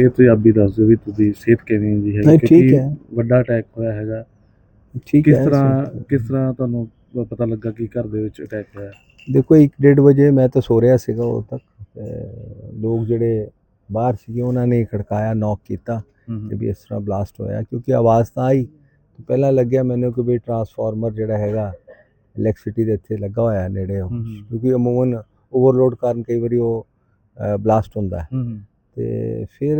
ਸਿਹਤ ਯਾਬੀ ਦੱਸ ਦਿਓ ਵੀ ਤੁਹਾਡੀ ਸਿਹਤ ਕਿਵੇਂ ਜੀ ਹੈ ਨਹੀਂ, ਠੀਕ ਹੈ। ਵੱਡਾ ਅਟੈਕ ਹੋਇਆ ਹੈਗਾ। ਠੀਕ ਕਿਸ ਹੈ ਤਰ੍ਹਾਂ ਕਿਸ ਤਰ੍ਹਾਂ ਤੁਹਾਨੂੰ ਪ- ਪਤਾ ਲੱਗਾ ਕਿ ਘਰ ਦੇ ਵਿੱਚ ਅਟੈਕ ਹੋਇਆ? ਦੇਖੋ 1:30 ਵਜੇ ਮੈਂ ਤਾਂ ਸੋ ਰਿਹਾ ਸੀਗਾ ਉਦੋਂ ਤੱਕ। ਤੇ ਲੋਕ ਜਿਹੜੇ ਬਾਹਰ ਸੀਗੇ ਉਹਨਾਂ ਨੇ ਖੜਕਾਇਆ ਨੌਕ ਕੀਤਾ ਕਿ ਵੀ ਇਸ ਤਰ੍ਹਾਂ ਬਲਾਸਟ ਹੋਇਆ ਕਿਉਂਕਿ ਆਵਾਜ਼ ਤਾਂ ਆਈ। ਤੇ ਪਹਿਲਾਂ ਲੱਗਿਆ ਮੈਨੂੰ ਕਿ ਵੀ ਟਰਾਂਸਫਾਰਮਰ ਜਿਹੜਾ ਹੈਗਾ ਇਲੈਕਟ੍ਰਿਸਿਟੀ ਦੇ ਇੱਥੇ ਲੱਗਾ ਹੋਇਆ ਨੇੜੇ ਉਹ। ਹੂੰ ਹੂੰ। ਕਿਉਂਕਿ ਅਮੂਮਨ ਓਵਰਲੋਡ ਕਾਰਨ ਕਈ ਵਾਰੀ ਉਹ ਬਲਾਸਟ ਹੁੰਦਾ ਹੂੰ। ਤੇ ਫਿਰ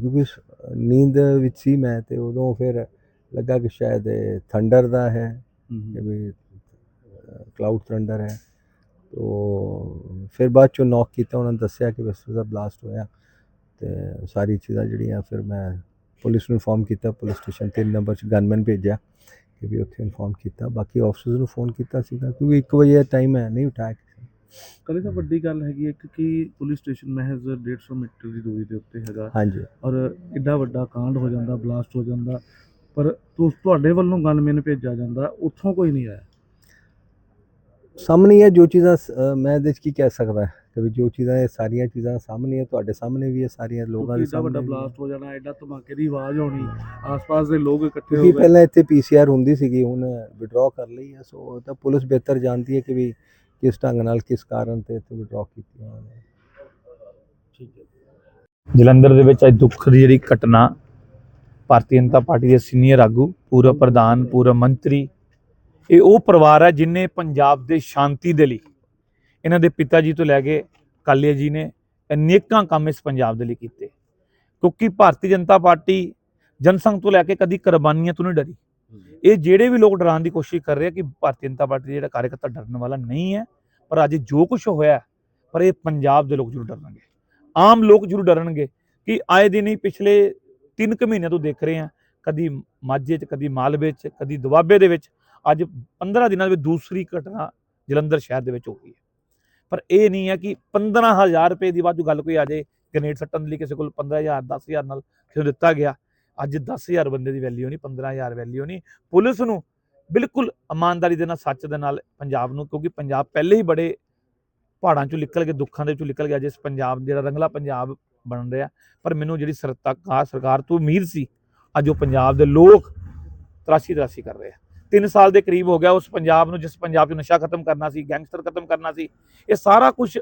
ਕਿਉਂਕਿ ਨੀਂਦ ਵਿੱਚ ਸੀ ਮੈਂ ਤੇ ਉਦੋਂ ਫਿਰ ਲੱਗਾ ਕਿ ਸ਼ਾਇਦ ਥੰਡਰ ਦਾ ਹੈ ਕਿ ਵੀ ਕਲਾਊਡ ਥੰਡਰ ਹੈ। ਤੋ ਫਿਰ ਬਾਅਦ ਚੋਂ ਨੌਕ ਕੀਤਾ ਉਹਨਾਂ ਨੇ ਦੱਸਿਆ ਕਿ ਵੈਸੇ ਦਾ ਬਲਾਸਟ ਹੋਇਆ ਤੇ ਸਾਰੀ ਚੀਜ਼ਾਂ ਜਿਹੜੀਆਂ ਫਿਰ ਮੈਂ ਪੁਲਿਸ ਨੂੰ ਇਨਫੋਰਮ ਕੀਤਾ ਪੁਲਿਸ ਸਟੇਸ਼ਨ 3 ਨੰਬਰ 'ਚ ਗਨਮੈਨ ਭੇਜਿਆ ਕਿ ਵੀ ਉੱਥੇ ਇਨਫੋਰਮ ਕੀਤਾ। ਬਾਕੀ ਆਫਿਸਰਸ ਨੂੰ ਫੋਨ ਕੀਤਾ ਸੀਗਾ ਕਿਉਂਕਿ 1 ਵਜੇ ਦਾ ਟਾਈਮ ਹੈ ਨਹੀਂ ਉਠਾਇਆ। ਕਦੇ ਤਾਂ ਵੱਡੀ ਗੱਲ ਹੈਗੀ ਹੈ ਕਿ ਪੁਲਿਸ ਸਟੇਸ਼ਨ ਮਹਿਜ਼ 150 ਮੀਟਰ ਦੀ ਦੂਰੀ ਦੇ ਉੱਤੇ ਹੈਗਾ। ਹਾਂਜੀ। ਔਰ ਐਡਾ ਵੱਡਾ ਕਾਂਡ ਹੋ ਜਾਂਦਾ ਬਲਾਸਟ ਹੋ ਜਾਂਦਾ ਪਰ ਤੁਸ ਤੁਹਾਡੇ ਵੱਲੋਂ ਗਨਮੈਨ ਭੇਜਿਆ ਜਾਂਦਾ ਉੱਥੋਂ ਕੋਈ ਨਹੀਂ ਆਇਆ। ਸਾਹਮਣੇ ਹੀ ਜੋ ਚੀਜ਼ਾਂ ਸ- ਅ, ਮੈਂ ਇਹਦੇ 'ਚ ਕੀ ਕਹਿ ਸਕਦਾ ਕਿ ਵੀ ਜੋ ਚੀਜ਼ਾਂ ਇਹ ਸਾਰੀਆਂ ਚੀਜ਼ਾਂ ਸਾਹਮਣੇ ਹੈ ਤੁਹਾਡੇ ਸਾਹਮਣੇ ਵੀ ਹੈ ਸਾਰੀਆਂ ਲੋਕਾਂ ਕਿਉਂਕਿ ਦੇ ਐਡਾ ਵੱਡਾ ਸਾਹਮਣੇ ਵੀ ਹੈ। ਬਲਾਸਟ ਹੋ। ਜਾਣਾ ਐਡਾ ਧਮਾਕੇ ਦੀ ਆਵਾਜ਼ ਆਉਣੀ ਆਸ-ਪਾਸ ਦੇ ਲੋਕ ਇਕੱਠੇ ਹੋ ਕਿਉਂਕਿ ਗਏ। ਪਹਿਲਾਂ ਇੱਥੇ ਪੀਸੀਆਰ ਹੁੰਦੀ ਸੀਗੀ ਹੁਣ ਵਿਡਰਾਅ ਕਰ ਲਈ ਹੈ ਸੋ ਉਹ ਤਾਂ ਪੁਲਿਸ ਬਿਹਤਰ ਜਾਣਦੀ ਹੈ ਕਿ ਵੀ ਕਿਸ ਢੰਗ ਨਾਲ ਕਿਸ ਕਾਰਨ ਤੇ ਇੱਥੇ ਵਿਡਰਾਅ ਕੀਤੀ ਉਹਨਾਂ ਨੇ। ਠੀਕ ਹੈ। ਜਲੰਧਰ ਦੇ ਵਿੱਚ ਅੱਜ ਦੁੱਖ ਦੀ ਜਿਹੜੀ ਘਟਨਾ ਭਾਰਤੀ ਜਨਤਾ ਪਾਰਟੀ ਦੇ ਸੀਨੀਅਰ ਆਗੂ ਪੂਰਵ ਪ੍ਰਧਾਨ ਪੂਰਵ ਮੰਤਰੀ ਇਹ ਉਹ ਪਰਿਵਾਰ ਹੈ ਜਿਨੇ ਪੰਜਾਬ ਦੇ ਸ਼ਾਂਤੀ ਦੇ ਲਈ ਇਹਨਾਂ ਦੇ ਪਿਤਾ ਜੀ ਤੋਂ ਲੈ ਕੇ ਕਾਲੀਆ ਜੀ ਨੇ ਅਨੇਕਾਂ ਕੰਮ ਇਸ ਪੰਜਾਬ ਦੇ ਲਈ ਕੀਤੇ। ਕਿਉਂਕਿ ਭਾਰਤੀ ਜਨਤਾ ਪਾਰਟੀ ਜਨਸੰਘ ਤੋਂ ਲੈ ਕੇ ਕਦੀ ਕੁਰਬਾਨੀਆਂ ਤੋਂ ਨਹੀਂ ਡਰੀ। ਇਹ ਜਿਹੜੇ ਵੀ ਲੋਕ ਡਰਾਉਣ ਦੀ ਕੋਸ਼ਿਸ਼ ਕਰ ਰਹੇ ਆ ਕਿ ਭਾਰਤੀ ਜਨਤਾ ਪਾਰਟੀ ਦਾ ਜਿਹੜਾ ਕਾਰਜਕਰਤਾ ਡਰਨ ਵਾਲਾ ਨਹੀਂ ਹੈ, ਪਰ ਅੱਜ ਜੋ ਕੁਝ ਹੋਇਆ ਪਰ ਇਹ ਪੰਜਾਬ ਦੇ ਲੋਕ ਜ਼ਰੂਰ ਡਰਨਗੇ। ਆਮ ਲੋਕ ਜ਼ਰੂਰ ਡਰਨਗੇ ਕਿ ਆਏ ਦਿਨ ਹੀ ਪਿਛਲੇ 3 ਕੁ ਮਹੀਨਿਆਂ ਤੋਂ ਦੇਖ ਰਹੇ ਆ ਕਦੀ ਮਾਝੇ 'ਚ, ਕਦੀ ਮਾਲਵੇ 'ਚ, ਕਦੀ ਦੁਆਬੇ ਦੇ ਵਿੱਚ, ਅੱਜ 15 ਦਿਨਾਂ ਦੇ ਵਿੱਚ ਦੂਸਰੀ ਘਟਨਾ ਜਲੰਧਰ ਸ਼ਹਿਰ ਦੇ ਵਿੱਚ ਹੋ ਗਈ ਹੈ। ਪਰ ਇਹ ਨਹੀਂ ਹੈ ਕਿ 15000 ਰੁਪਏ ਦੀ ਵਾਧੂ ਗੱਲ ਕੋਈ ਆ ਜਾਏ, ਗ੍ਰੇਨੇਡ ਸੱਟਣ ਦੇ ਲਈ ਕਿਸੇ ਕੋਲ 15000 10000 ਨਾਲ ਕਿਸੇ ਨੂੰ ਦਿੱਤਾ ਗਿਆ ਅੱਜ 10000 ਬੰਦੇ ਦੀ ਵੈਲਿਊ ਨਹੀਂ 15000 ਵੈਲਿਊ ਨਹੀਂ, ਪੁਲਿਸ ਨੂੰ ਬਿਲਕੁਲ ਇਮਾਨਦਾਰੀ ਦੇ ਨਾਲ, ਸੱਚ ਦੇ ਨਾਲ ਪੰਜਾਬ ਨੂੰ, ਕਿਉਂਕਿ ਪੰਜਾਬ ਪਹਿਲੇ ਹੀ ਬੜੇ ਪਹਾੜਾਂ ਚੋਂ ਨਿਕਲ ਕੇ, ਦੁੱਖਾਂ ਦੇ ਵਿੱਚੋਂ ਨਿਕਲ ਗਿਆ, ਜਿਸ ਪੰਜਾਬ, ਜਿਹੜਾ ਰੰਗਲਾ ਪੰਜਾਬ ਬਣ ਰਿਹਾ। ਪਰ ਮੈਨੂੰ ਜਿਹੜੀ ਸਰਕਾਰ ਸਰਕਾਰ ਤੋਂ ਉਮੀਦ ਸੀ, ਅੱਜ ਉਹ ਪੰਜਾਬ ਦੇ ਲੋਕ ਤਰਾਸ਼ੀ ਤਰਾਸ਼ੀ ਕਰ ਰਹੇ ਆ। 3 ਸਾਲ ਦੇ ਕਰੀਬ ਹੋ ਗਿਆ ਉਸ ਪੰਜਾਬ ਨੂੰ, ਜਿਸ ਪੰਜਾਬ 'ਚ ਨਸ਼ਾ ਖਤਮ ਕਰਨਾ ਸੀ, ਗੈਂਗਸਟਰ ਖਤਮ ਕਰਨਾ ਸੀ, ਇਹ ਸਾਰਾ ਕੁਝ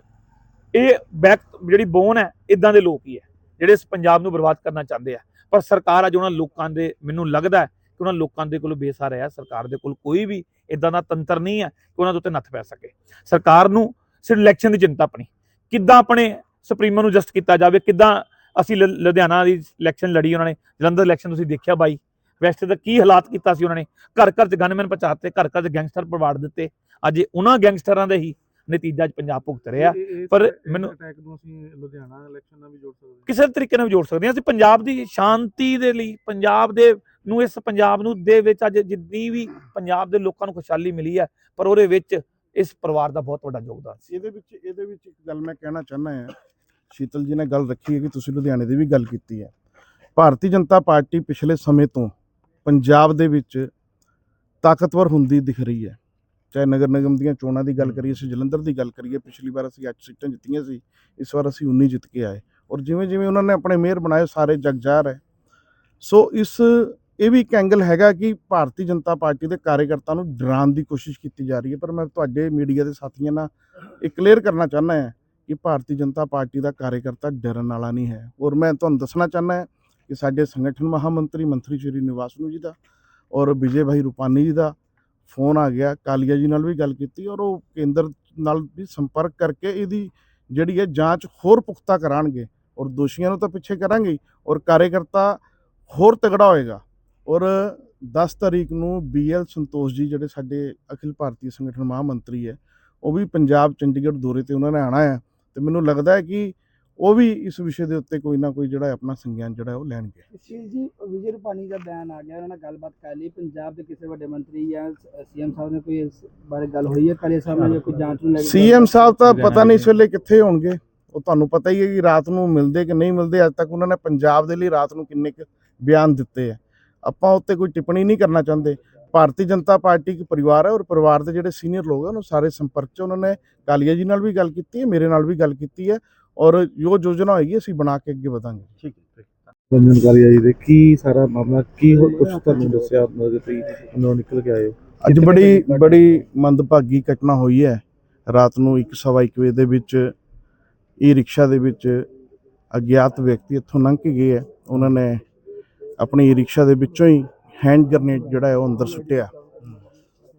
ਇਹ ਬੈਕ, ਜਿਹੜੀ ਬੋਨ ਹੈ ਇਦਾਂ ਦੇ ਲੋਕ ਹੀ ਹੈ, ਜਿਹੜੇ ਇਸ ਪੰਜਾਬ ਨੂੰ ਬਰਬਾਦ ਕਰਨਾ ਚਾਹੁੰਦੇ ਆ। ਪਰ ਸਰਕਾਰ ਅੱਜ ਉਹਨਾਂ ਲੋਕਾਂ ਦੇ, ਮੈਨੂੰ ਲੱਗਦਾ ਕਿ ਉਹਨਾਂ ਲੋਕਾਂ ਦੇ ਕੋਲ ਬੇਸਹਾਰਾ ਹੈ, ਸਰਕਾਰ ਦੇ ਕੋਲ ਕੋਈ ਵੀ ਇਦਾਂ ਦਾ ਤੰਤਰ ਨਹੀਂ ਹੈ ਕਿ ਉਹਨਾਂ ਦੇ ਉੱਤੇ ਨੱਥ ਪੈ ਸਕੇ। ਸਰਕਾਰ ਨੂੰ ਸਿਰ ਇਲੈਕਸ਼ਨ ਦੀ ਚਿੰਤਾ ਆਪਣੀ। ਕਿੱਦਾਂ ਆਪਣੇ ਸੁਪਰੀਮੋ ਨੂੰ ਜਸਟ ਕੀਤਾ ਜਾਵੇ, ਕਿੱਦਾਂ ਅਸੀਂ ਲ- ਲੁਧਿਆਣਾ ਦੀ ਇਲੈਕਸ਼ਨ ਲੜੀ ਉਹਨਾਂ ਨੇ, ਜਲੰਧਰ ਇਲੈਕਸ਼ਨ ਤੁਸੀਂ ਦੇਖਿਆ ਬਾਈ। ਵੈਸਟ ਦਾ ਕੀ ਹਾਲਾਤ ਕੀਤਾ ਸੀ ਉਹਨਾਂ ਨੇ? ਘਰ ਘਰ ਚ ਗਨਮੈਨ ਪਹੁੰਚਾਤੇ ਘਰ ਘਰ ਚ ਗੈਂਗਸਟਰ ਪਰਵਾੜ ਦਿੱਤੇ। ਅੱਜ ਉਹਨਾਂ ਗੈਂਗਸਟਰਾਂ ਦੇ ਹੀ ਨਤੀਜਾ ਅੱਜ ਪੰਜਾਬ ਭੁਗਤ ਰਿਹਾ। ਪਰ ਮੈਨੂੰ- ਅਟੈਕ ਨੂੰ ਅਸੀਂ ਲੁਧਿਆਣਾ ਇਲੈਕਸ਼ਨ ਨਾਲ ਵੀ ਜੋੜ ਸਕਦੇ ਹਾਂ। ਕਿਸੇ ਤਰੀਕੇ ਨਾਲ ਵੀ ਜੋੜ ਸਕਦੇ ਹਾਂ। ਅਸੀਂ ਪੰਜਾਬ ਦੀ ਸ਼ਾਂਤੀ ਦੇ ਲਈ ਪੰਜਾਬ ਦੇ ਨੂੰ ਇਸ ਪੰਜਾਬ ਨੂੰ ਦੇ ਵਿੱਚ ਅੱਜ ਜਿੰਨੀ ਵੀ ਪੰਜਾਬ ਦੇ ਲੋਕਾਂ ਨੂੰ ਖੁਸ਼ਹਾਲੀ ਮਿਲੀ ਹੈ ਪਰ ਉਹਦੇ ਵਿੱਚ ਇਸ ਪਰਿਵਾਰ ਦਾ ਬਹੁਤ ਵੱਡਾ ਯੋਗਦਾਨ ਸੀ। ਇਹਦੇ ਵਿੱਚ ਇਹਦੇ ਵਿੱਚ ਇੱਕ ਗੱਲ ਮੈਂ ਕਹਿਣਾ ਚਾਹੁੰਦਾ ਹਾਂ। ਸ਼ੀਤਲ ਜੀ ਨੇ ਗੱਲ ਰੱਖੀ ਹੈ ਕਿ ਤੁਸੀਂ ਲੁਧਿਆਣੇ ਦੀ ਵੀ ਗੱਲ ਕੀਤੀ ਹੈ। ਭਾਰਤੀ ਜਨਤਾ ਪਾਰਟੀ ਪਿਛਲੇ ਸਮੇਂ ਤੋਂ ਪੰਜਾਬ ਦੇ ਵਿੱਚ ਤਾਕਤਵਰ ਹੁੰਦੀ ਦਿਖ ਰਹੀ ਹੈ। ਚਾਹੇ ਨਗਰ ਨਿਗਮ ਦੀਆਂ ਚੋਣਾਂ ਦੀ ਗੱਲ ਕਰੀਏ ਅਸੀਂ ਜਲੰਧਰ ਦੀ ਗੱਲ ਕਰੀਏ ਪਿਛਲੀ ਵਾਰ ਅਸੀਂ 8 ਸੀਟਾਂ ਜਿੱਤੀਆਂ ਸੀ ਇਸ ਵਾਰ ਅਸੀਂ 19 ਜਿੱਤ ਕੇ ਆਏ। ਔਰ ਜਿਵੇਂ ਜਿਵੇਂ ਉਹਨਾਂ ਨੇ ਆਪਣੇ ਮੇਅਰ ਬਣਾਏ ਸਾਰੇ ਜਗ ਜ਼ਾਹਰ ਹੈ। ਸੋ ਇਸ ਇਹ ਵੀ ਇੱਕ ਐਂਗਲ ਹੈਗਾ ਕਿ ਭਾਰਤੀ ਜਨਤਾ ਪਾਰਟੀ ਦੇ ਕਾਰਜਕਰਤਾ ਨੂੰ ਡਰਾਉਣ ਦੀ ਕੋਸ਼ਿਸ਼ ਕੀਤੀ ਜਾ ਰਹੀ ਹੈ। ਪਰ ਮੈਂ ਤੁਹਾਡੇ ਮੀਡੀਆ ਦੇ ਸਾਥੀਆਂ ਨਾਲ ਇਹ ਕਲੀਅਰ ਕਰਨਾ ਚਾਹੁੰਦਾ ਹਾਂ ਕਿ ਭਾਰਤੀ ਜਨਤਾ ਪਾਰਟੀ ਦਾ ਕਾਰਜਕਰਤਾ ਡਰਨ ਵਾਲਾ ਨਹੀਂ ਹੈ। ਔਰ ਮੈਂ ਤੁਹਾਨੂੰ ਦੱਸਣਾ ਚਾਹੁੰਦਾ ਹਾਂ ਕਿ ਸਾਡੇ ਸੰਗਠਨ ਮਹਾਮੰਤਰੀ ਮੰਤਰੀ ਸ਼੍ਰੀ ਨਿਵਾਸ ਨੂੰ ਜੀ ਦਾ ਔਰ ਵਿਜੇ ਭਾਈ ਰੂਪਾਨੀ ਜੀ ਦਾ ਫੋਨ ਆ ਗਿਆ, ਕਾਲੀਆ ਜੀ ਨਾਲ ਵੀ ਗੱਲ ਕੀਤੀ ਔਰ ਉਹ ਕੇਂਦਰ ਨਾਲ ਵੀ ਸੰਪਰਕ ਕਰਕੇ ਇਹਦੀ ਜਿਹੜੀ ਹੈ ਜਾਂਚ ਹੋਰ ਪੁਖਤਾ ਕਰਾਂਗੇ ਔਰ ਦੋਸ਼ੀਆਂ ਨੂੰ ਤਾਂ ਪਿੱਛੇ ਕਰਾਂਗੇ ਔਰ ਕਾਰਜਕਰਤਾ ਹੋਰ ਤਗੜਾ ਹੋਏਗਾ। ਔਰ 10 ਤਾਰੀਖ ਨੂੰ ਬੀਐਲ ਸੰਤੋਸ਼ ਜੀ, ਜਿਹੜੇ ਸਾਡੇ ਅਖਿਲ ਭਾਰਤੀ ਸੰਗਠਨ ਮਹਾਮੰਤਰੀ ਹੈ, ਉਹ ਵੀ ਪੰਜਾਬ ਚੰਡੀਗੜ੍ਹ ਦੌਰੇ ਤੇ ਉਹਨਾਂ ਨੇ ਆਣਾ ਹੈ ਤੇ ਮੈਨੂੰ ਲੱਗਦਾ ਹੈ ਕਿ ਉਹ ਵੀ ਇਸ ਵਿਸ਼ੇ ਦੇ ਉੱਤੇ ਕੋਈ ਨਾ ਕੋਈ ਜਿਹੜਾ ਆਪਣਾ ਸੰਗਿਆਨ ਜਿਹੜਾ ਉਹ ਲੈਣਗੇ ਸ਼ੀਲ ਜੀ ਵਿਜੇ ਰੂਪਾਨੀ ਦਾ ਬਿਆਨ ਆ ਗਿਆ ਉਹਨਾਂ ਨਾਲ ਗੱਲਬਾਤ ਕਰ ਲਈ। ਪੰਜਾਬ ਦੇ ਕਿਸੇ ਵੱਡੇ ਮੰਤਰੀ ਜਾਂ ਸੀਐਮ ਸਾਹਿਬ ਨੇ ਕੋਈ ਇਸ ਬਾਰੇ ਗੱਲ ਹੋਈ ਹੈ? ਕਾਲੇ ਸਾਹਿਬ ਨਾਲ ਜਾਂ ਕੋਈ ਜਾਂਚ ਨੂੰ ਲੈ ਕੇ ਸੀਐਮ ਸਾਹਿਬ ਤਾਂ ਪਤਾ ਨਹੀਂ ਇਸ ਵੇਲੇ ਕਿੱਥੇ ਹੋਣਗੇ। ਉਹ ਤੁਹਾਨੂੰ ਪਤਾ ਹੀ ਹੈ ਕਿ ਰਾਤ ਨੂੰ ਮਿਲਦੇ ਕਿ ਨਹੀਂ ਮਿਲਦੇ ਅੱਜ ਤੱਕ ਉਹਨਾਂ ਨੇ ਪੰਜਾਬ ਦੇ ਲਈ ਰਾਤ ਨੂੰ ਕਿੰਨੇ ਕੁ ਬਿਆਨ ਦਿੱਤੇ ਆ। ਆਪਾਂ ਉੱਤੇ ਕੋਈ ਟਿੱਪਣੀ ਨਹੀਂ ਕਰਨਾ ਚਾਹੁੰਦੇ। ਭਾਰਤੀ ਜਨਤਾ ਪਾਰਟੀ ਇੱਕ ਪਰਿਵਾਰ ਹੈ ਔਰ ਪਰਿਵਾਰ ਦੇ ਜਿਹੜੇ ਸੀਨੀਅਰ ਲੋਕ ਹਨ ਉਹ ਸਾਰੇ ਸੰਪਰਕ 'ਚ ਉਹਨਾਂ ਨੇ ਕਾਲੀਆ ਜੀ ਨਾਲ ਵੀ ਗੱਲ ਕੀਤੀ ਹੈ ਮੇਰੇ ਨਾਲ ਵੀ ਗੱਲ ਕੀਤੀ ਹੈ। ਔਰ ਜੋ ਯੋਜਨਾ ਹੋਏਗੀ ਅਸੀਂ ਬਣਾ ਕੇ ਅੱਗੇ ਵਧਾਂਗੇ। ਠੀਕ ਹੈ ਜਾਣਕਾਰੀ ਆਈ ਦੇ ਕੀ ਸਾਰਾ ਮਾਮਲਾ ਕੀ ਕੁਝ ਤੁਹਾਨੂੰ ਦੱਸਿਆ ਉਹਨਾਂ ਦੇ ਤੁਸੀਂ ਅੰਦਰੋਂ ਨਿਕਲ ਕੇ ਆਏ? ਅੱਜ ਬੜੀ ਬੜੀ ਮੰਦਭਾਗੀ ਘਟਨਾ ਹੋਈ ਹੈ। ਰਾਤ ਨੂੰ 1:30 ਵਜੇ ਦੇ ਵਿੱਚ ਈ ਰਿਕਸ਼ਾ ਦੇ ਵਿੱਚ ਅਗਿਆਤ ਵਿਅਕਤੀ ਇੱਥੋਂ ਲੰਘ ਕੇ ਗਏ ਹੈ। ਉਹਨਾਂ ਨੇ ਆਪਣੀ ਈ ਰਿਕਸ਼ਾ ਦੇ ਵਿੱਚੋਂ ਹੀ ਹੈਂਡ ਗ੍ਰਨੇਡ ਜਿਹੜਾ ਹੈ ਉਹ ਅੰਦਰ ਸੁੱਟਿਆ।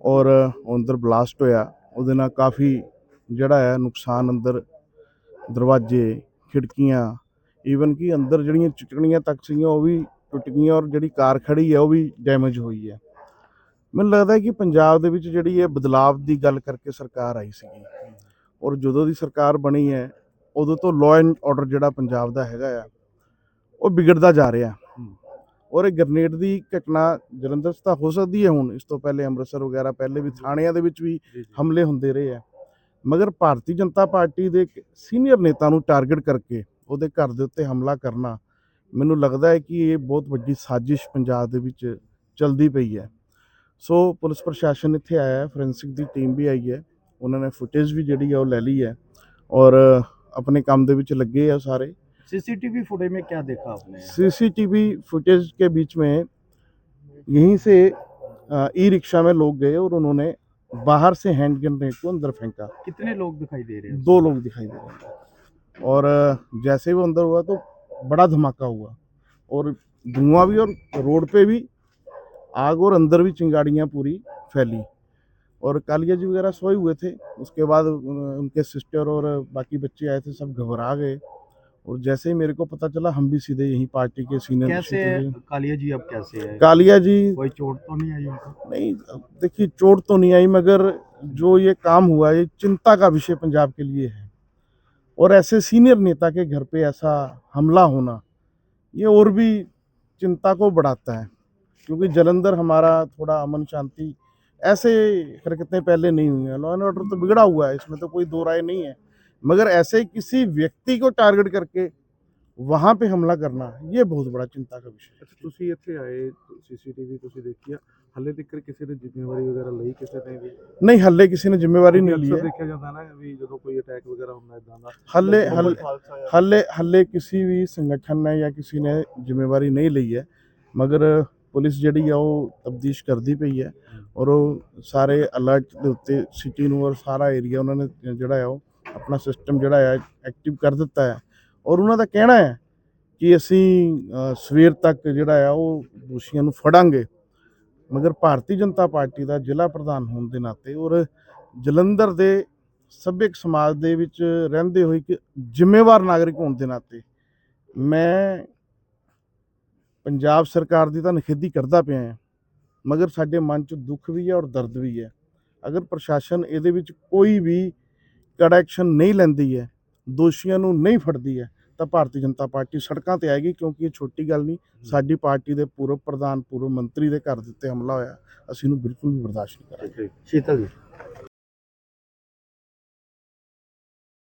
ਔਰ ਉਹ ਅੰਦਰ ਬਲਾਸਟ ਹੋਇਆ। ਉਹਦੇ ਨਾਲ ਕਾਫੀ ਜਿਹੜਾ ਹੈ ਨੁਕਸਾਨ ਅੰਦਰ ਦਰਵਾਜ਼ੇ ਖਿੜਕੀਆਂ ਈਵਨ ਕਿ ਅੰਦਰ ਜਿਹੜੀਆਂ ਚਿਚਕਣੀਆਂ ਤੱਕ ਸੀਗੀਆਂ ਉਹ ਵੀ ਟੁੱਟ ਗਈਆਂ ਔਰ ਜਿਹੜੀ ਕਾਰ ਖੜੀ ਹੈ ਉਹ ਵੀ ਡੈਮੇਜ ਹੋਈ ਹੈ। ਮੈਨੂੰ ਲੱਗਦਾ ਹੈ ਕਿ ਪੰਜਾਬ ਦੇ ਵਿੱਚ ਜਿਹੜੀ ਇਹ ਬਦਲਾਵ ਦੀ ਗੱਲ ਕਰਕੇ ਸਰਕਾਰ ਆਈ ਸੀਗੀ। ਔਰ ਜਦੋਂ ਦੀ ਸਰਕਾਰ ਬਣੀ ਹੈ ਉਦੋਂ ਤੋਂ ਲਾਅ ਐਂਡ ਆਰਡਰ ਜਿਹੜਾ ਪੰਜਾਬ ਦਾ ਹੈਗਾ ਆ ਉਹ ਵਿਗੜਦਾ ਜਾ ਰਿਹਾ। ਔਰ ਇਹ ਗ੍ਰਨੇਡ ਦੀ ਘਟਨਾ ਜਲੰਧਰ 'ਚ ਤਾਂ ਹੋ ਸਕਦੀ ਹੈ ਹੁਣ ਇਸ ਤੋਂ ਪਹਿਲੇ ਅੰਮ੍ਰਿਤਸਰ ਵਗੈਰਾ ਪਹਿਲੇ ਵੀ ਥਾਣਿਆਂ ਦੇ ਵਿੱਚ ਵੀ ਹਮਲੇ ਹੁੰਦੇ ਰਹੇ ਆ। ਮਗਰ ਭਾਰਤੀ ਜਨਤਾ ਪਾਰਟੀ ਦੇ ਇੱਕ ਸੀਨੀਅਰ ਨੇਤਾ ਨੂੰ ਟਾਰਗੇਟ ਕਰਕੇ ਉਹਦੇ ਘਰ ਦੇ ਉੱਤੇ ਹਮਲਾ ਕਰਨਾ ਮੈਨੂੰ ਲੱਗਦਾ ਹੈ ਕਿ ਇਹ ਬਹੁਤ ਵੱਡੀ ਸਾਜ਼ਿਸ਼ ਪੰਜਾਬ ਦੇ ਵਿੱਚ ਚਲਦੀ ਪਈ ਹੈ ਸੋ ਪੁਲਿਸ ਪ੍ਰਸ਼ਾਸਨ ਇੱਥੇ ਆਇਆ ਹੈ ਫੋਰੈਂਸਿਕ ਦੀ ਟੀਮ ਵੀ ਆਈ ਹੈ ਉਹਨਾਂ ਨੇ ਫੁਟੇਜ ਵੀ ਜਿਹੜੀ ਹੈ ਉਹ ਲੈ ਲਈ ਹੈ ਔਰ ਆਪਣੇ ਕੰਮ ਦੇ ਵਿੱਚ ਲੱਗੇ ਆ ਸਾਰੇ सीसीटीवी फुटेज में क्या देखा आपने सीसीटीवी फुटेज के बीच में यहीं से ई रिक्शा में लोग गए और उन्होंने बाहर से हैंड ग्रेनेड को अंदर फेंका। कितने लोग दिखाई दे रहे हैं? दो लोग दिखाई दे रहे हैं। और जैसे ही वो अंदर हुआ तो बड़ा धमाका हुआ। और धुआँ भी और रोड पे भी आग और अंदर भी चिंगाड़ियाँ पूरी फैली। और कालिया जी वगैरह सोए हुए थे। उसके बाद उनके सिस्टर और बाकी बच्चे आए थे सब घबरा गए। और जैसे ही मेरे को पता चला हम भी सीधे यही पार्टी के सीनियर कैसे कालिया जी अब कैसे है? कालिया जी। कोई चोट तो नहीं आई उनको? नहीं देखिए चोट तो नहीं आई मगर जो ये काम हुआ ये चिंता का विषय पंजाब के लिए है। और ऐसे सीनियर नेता के घर पे ऐसा हमला होना ये और भी चिंता को बढ़ाता है क्योंकि जलंधर हमारा थोड़ा अमन शांति ऐसे हरकतें पहले नहीं हुई हैं। लॉ एंड ऑर्डर तो बिगड़ा हुआ है इसमें तो कोई दो राय नहीं है। मगर ऐसे किसी व्यक्ति को टारगेट करके वहाँ पे हमला करना ये बहुत बड़ा चिंता का विषय है ਅੱਛਾ ਤੁਸੀਂ ਇੱਥੇ ਆਏ ਸੀਸੀਟੀਵੀ ਤੁਸੀਂ ਦੇਖੀ ਆ ਹੱਲੇ ਤੱਕ ਕਿਸੇ ਨੇ ਜ਼ਿੰਮੇਵਾਰੀ ਵਗੈਰਾ ਲਈ ਕਿਸੇ ਨੇ ਵੀ नहीं हल्ले किसी ने जिम्मेवारी नहीं ली ਅਕਸਰ है ਦੇਖਿਆ ਜਾਂਦਾ ਨਾ ਵੀ ਜਦੋਂ ਕੋਈ ਅਟੈਕ ਵਗੈਰਾ ਹੁੰਦਾ ਇਦਾਂ ਦਾ हल्ले ਬਹੁਤ हल्ले ਖਾਲਸਾ ਆ। हल्ले हल्ले किसी भी संगठन ने या किसी ने ਜ਼ਿੰਮੇਵਾਰੀ ਨਹੀਂ ਲਈ ਹੈ ਮਗਰ ਪੁਲਿਸ ਜਿਹੜੀ ਆ ਉਹ ਤਬਦੀਸ਼ ਕਰਦੀ ਪਈ ਹੈ ਔਰ ਉਹ ਸਾਰੇ ਅਲਰਟ ਦੇ ਉੱਤੇ ਸਿਟੀ ਨੂੰ ਔਰ ਸਾਰਾ ਏਰੀਆ ਉਹਨਾਂ ਨੇ ਜਿਹੜਾ ਆ ਉਹ ਆਪਣਾ ਸਿਸਟਮ ਜਿਹੜਾ ਆ ਐਕਟਿਵ ਕਰ ਦਿੱਤਾ ਹੈ ਔਰ ਉਹਨਾਂ ਦਾ ਕਹਿਣਾ ਹੈ ਕਿ ਅਸੀਂ ਸਵੇਰ ਤੱਕ ਜਿਹੜਾ ਆ, ਉਹ ਦੋਸ਼ੀਆਂ ਨੂੰ ਫੜਾਂਗੇ। ਮਗਰ ਭਾਰਤੀ ਜਨਤਾ ਪਾਰਟੀ ਦਾ ਜ਼ਿਲ੍ਹਾ ਪ੍ਰਧਾਨ ਹੋਣ ਦੇ ਨਾਤੇ ਔਰ ਜਲੰਧਰ ਦੇ ਸੱਭਿਅਕ ਸਮਾਜ ਦੇ ਵਿੱਚ ਰਹਿੰਦੇ ਹੋਏ ਇੱਕ ਜ਼ਿੰਮੇਵਾਰ ਨਾਗਰਿਕ ਹੋਣ ਦੇ ਨਾਤੇ ਮੈਂ ਪੰਜਾਬ ਸਰਕਾਰ ਦੀ ਤਾਂ ਨਿਖੇਧੀ ਕਰਦਾ ਪਿਆ ਹਾਂ ਮਗਰ ਸਾਡੇ ਮਨ 'ਚ ਦੁੱਖ ਵੀ ਹੈ ਔਰ ਦਰਦ ਵੀ ਹੈ ਅਗਰ ਪ੍ਰਸ਼ਾਸਨ ਇਹਦੇ ਵਿੱਚ ਕੋਈ ਵੀ ਕੜਾ ਐਕਸ਼ਨ ਨਹੀਂ ਲੈਂਦੀ ਹੈ ਦੋਸ਼ੀਆਂ ਨੂੰ ਨਹੀਂ ਫੜਦੀ ਹੈ ਤਾਂ ਭਾਰਤੀ ਜਨਤਾ ਪਾਰਟੀ ਸੜਕਾਂ ਤੇ ਆਏਗੀ ਕਿਉਂਕਿ ਇਹ ਛੋਟੀ ਗੱਲ ਨਹੀਂ ਸਾਡੀ ਪਾਰਟੀ ਦੇ ਪੂਰਵ ਪ੍ਰਧਾਨ ਪੂਰਵ ਮੰਤਰੀ ਦੇ ਘਰ ਦੇ ਉੱਤੇ ਹਮਲਾ ਹੋਇਆ ਅਸੀਂ ਇਹਨੂੰ ਬਿਲਕੁਲ ਵੀ ਬਰਦਾਸ਼ਤ ਨਹੀਂ ਕਰਾਂਗੇ। ਸ਼ੀਤਲ ਜੀ।